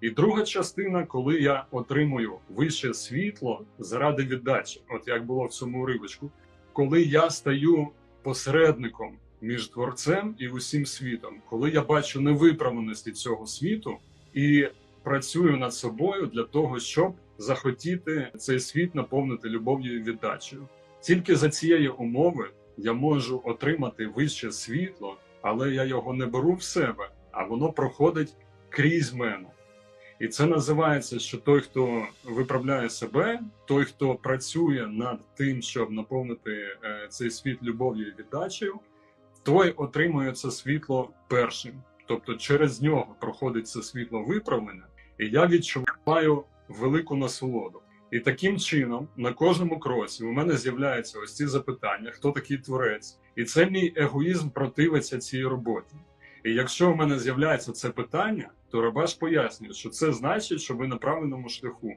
І друга частина, коли я отримую вище світло заради віддачі, от як було в цьому уривочку, коли я стаю посередником між творцем і усім світом, коли я бачу невиправленості цього світу і працюю над собою для того, щоб захотіти цей світ наповнити любов'ю і віддачею. Тільки за цієї умови я можу отримати вище світло, але я його не беру в себе, а воно проходить крізь мене. І це називається, що той, хто виправляє себе, той, хто працює над тим, щоб наповнити е, цей світ любов'ю і віддачею, той отримує це світло першим. Тобто через нього проходить це світло виправлення, і я відчуваю велику насолоду. І таким чином, на кожному кроці у мене з'являються ось ці запитання: хто такий творець? І це мій егоїзм противиться цій роботі. І якщо у мене з'являється це питання, то Рабаш пояснює, що це значить, що ви на правильному шляху.